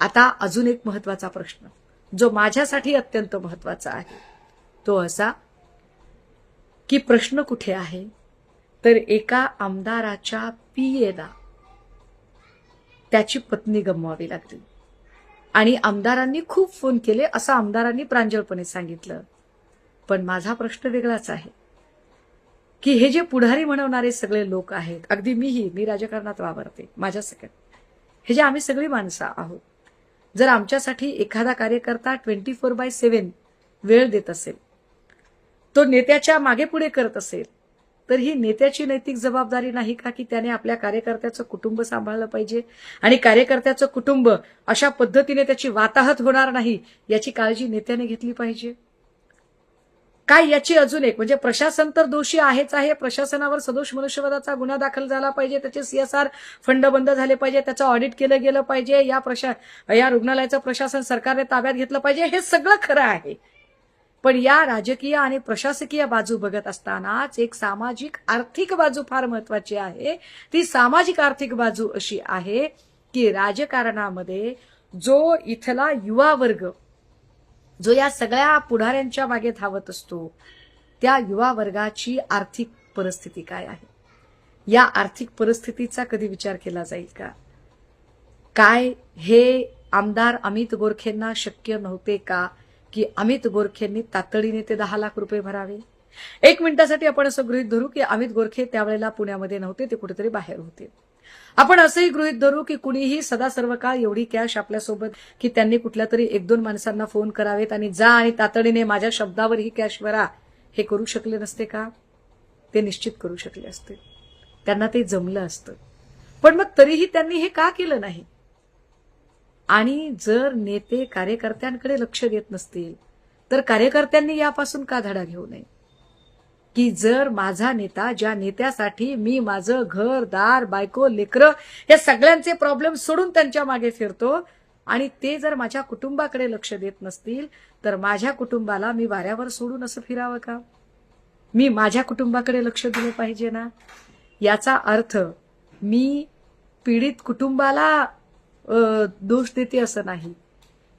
आता अजून एक महत्त्वाचा प्रश्न जो माझ्यासाठी अत्यंत महत्त्वाचा आहे. तो असा की प्रश्न कुठे आहे? तर एका आमदाराच्या पीएला त्याची पत्नी गमवावी लागली. आणि आमदारांनी खूप फोन केले असं आमदारांनी प्रांजळपणे सांगितलं. पण माझा प्रश्न वेगळाच आहे की हे जे पुढारी म्हणवणारे सगळे लोक आहेत अगदी मीही मी राजकारणात वावरते माझ्यासकट हे जे आम्ही सगळी माणसं आहोत जर आमच्यासाठी एखादा कार्यकर्ता ट्वेंटी फोर बाय सेव्हन वेळ देत असेल तो नेत्याच्या मागे पुढे करत असेल तर ही नेत्याची नैतिक जबाबदारी नाही का की त्याने आपल्या कार्यकर्त्याचं कुटुंब सांभाळलं पाहिजे? आणि कार्यकर्त्याचं कुटुंब अशा पद्धतीने त्याची वाताहत होणार नाही याची काळजी नेत्याने घेतली पाहिजे? काय याची अजून एक? म्हणजे प्रशासन तर दोषी आहेच आहे. प्रशासनावर सदोष मनुष्यवधाचा गुन्हा दाखल झाला पाहिजे. त्याचे सीएसआर फंड बंद झाले पाहिजे. त्याचं ऑडिट केलं गेलं पाहिजे. या प्रशा या रुग्णालयाचं प्रशासन सरकारने ताब्यात घेतलं पाहिजे. हे सगळं खरं आहे. पण या राजकीय आणि प्रशासकीय बाजू बघत असतानाच एक सामाजिक आर्थिक बाजू फार महत्वाची आहे. ती सामाजिक आर्थिक बाजू अशी आहे की राजकारणामध्ये जो इथला युवा वर्ग जो या सगळ्या पुढाऱ्यांच्या मागे धावत असतो त्या युवा वर्गाची आर्थिक परिस्थिती काय आहे? या आर्थिक परिस्थितीचा कधी विचार केला जाईल का? काय हे आमदार अमित गोरखेंना शक्य नव्हते का की अमित गोरखेंनी तातडीने ते दहा लाख रुपये भरावे? एक मिनिटासाठी आपण असं गृहित धरू की अमित गोरखे त्यावेळेला पुण्यामध्ये नव्हते ते कुठेतरी बाहेर होते. आपण असंही गृहित धरू की कुणीही सदा सर्व काळ एवढी कॅश आपल्यासोबत की त्यांनी कुठल्या तरी एक दोन माणसांना फोन करावेत आणि जा आणि तातडीने माझ्या शब्दावर ही कॅश भरा. हे करू शकले नसते का? ते निश्चित करू शकले असते. त्यांना ते जमलं असतं. पण मग तरीही त्यांनी हे का केलं नाही? आणि जर नेते कार्यकर्त्यांकडे लक्ष देत नसतील तर कार्यकर्त्यांनी यापासून का धडा घेऊ नये? की जर माझा नेता ज्या नेत्यासाठी मी माझं घर दार बायको लेकरं या सगळ्यांचे प्रॉब्लेम सोडून त्यांच्या मागे फिरतो आणि ते जर माझ्या कुटुंबाकडे लक्ष देत नसतील तर माझ्या कुटुंबाला मी वाऱ्यावर सोडून असं फिरावं का? मी माझ्या कुटुंबाकडे लक्ष दिलं पाहिजे ना? याचा अर्थ मी पीडित कुटुंबाला दोष देते असं नाही.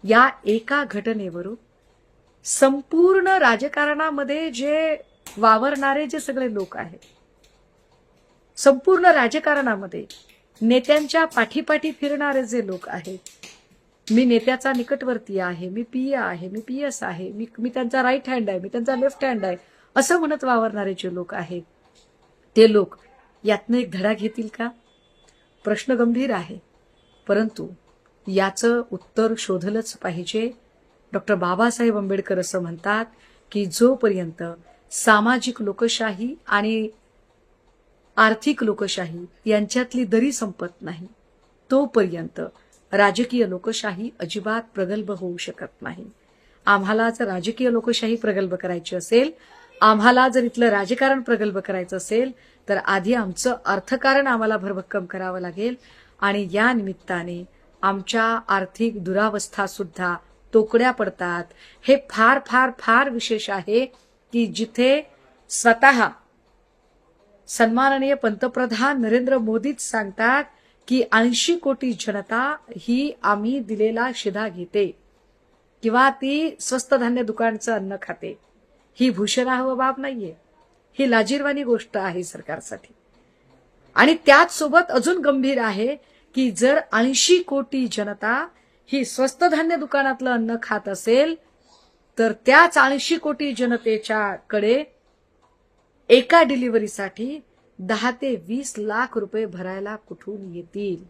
या एका घटनेवरून संपूर्ण राजकारणामध्ये जे वावरणारे जे सगळे लोक आहेत संपूर्ण राजकारणामध्ये नेत्यांच्या पाठीपाठी फिरणारे जे लोक आहेत मी नेत्याचा निकटवर्ती आहे मी पी आहे मी पी एस आहे मी मी त्यांचा राईट हँड आहे मी त्यांचा लेफ्ट हँड आहे असं म्हणत वावरणारे जे लोक आहेत ते लोक यातनं एक धडा घेतील का? प्रश्न गंभीर आहे परंतु याचं उत्तर शोधलंच पाहिजे. डॉक्टर बाबासाहेब आंबेडकर असं म्हणतात की जोपर्यंत सामाजिक लोकशाही आणि आर्थिक लोकशाही यांच्यातली दरी संपत नाही. तोपर्यंत राजकीय लोकशाही अजिबात प्रगल्भ होऊ शकत नाही. आम्हाला जर राजकीय लोकशाही प्रगल्भ करायची असेल आम्हाला जर इथलं राजकारण प्रगल्भ करायचं असेल तर आधी आमचं अर्थकारण आम्हाला भरभक्कम करावं लागेल आणि या निमित्ताने आमच्या आर्थिक दुरावस्था सुद्धा तोकड्या पडतात. हे फार फार फार विशेष आहे. की जिथे स्वतः सन्माननीय पंतप्रधान नरेंद्र मोदीच सांगतात की ऐंशी कोटी जनता ही आम्ही दिलेला शिधा घेते किंवा ती स्वस्त धान्य दुकानचं अन्न खाते. ही भूषणाह बाब नाहीये. ही लाजीरवाणी गोष्ट आहे सरकारसाठी. आणि त्याच सोबत अजून गंभीर आहे की जर ऐंशी कोटी जनता ही स्वस्त धान्य दुकानातलं अन्न खात असेल तर त्याच ऐंशी कोटी जनतेच्या कडे एका डिलिव्हरीसाठी दहा ते वीस लाख रुपये भरायला कुठून येतील?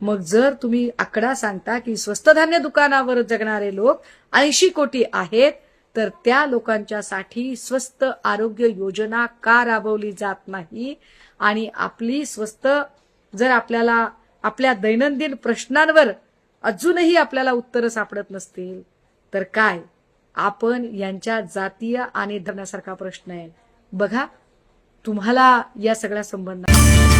मग जर तुम्ही आकडा सांगता की स्वस्त धान्य दुकानावर जगणारे लोक ऐंशी कोटी आहेत तर त्या लोकांच्यासाठी स्वस्त आरोग्य योजना का राबवली जात नाही? आणि आपली स्वस्त जर आपल्याला आपल्या दैनंदिन प्रश्नांवर अजूनही आपल्याला उत्तरं सापडत नसतील तर काय? आपण यांच्या जातीय आणि धरण्यासारखा प्रश्न आहे. बघा तुम्हाला या सगळ्या संबंधात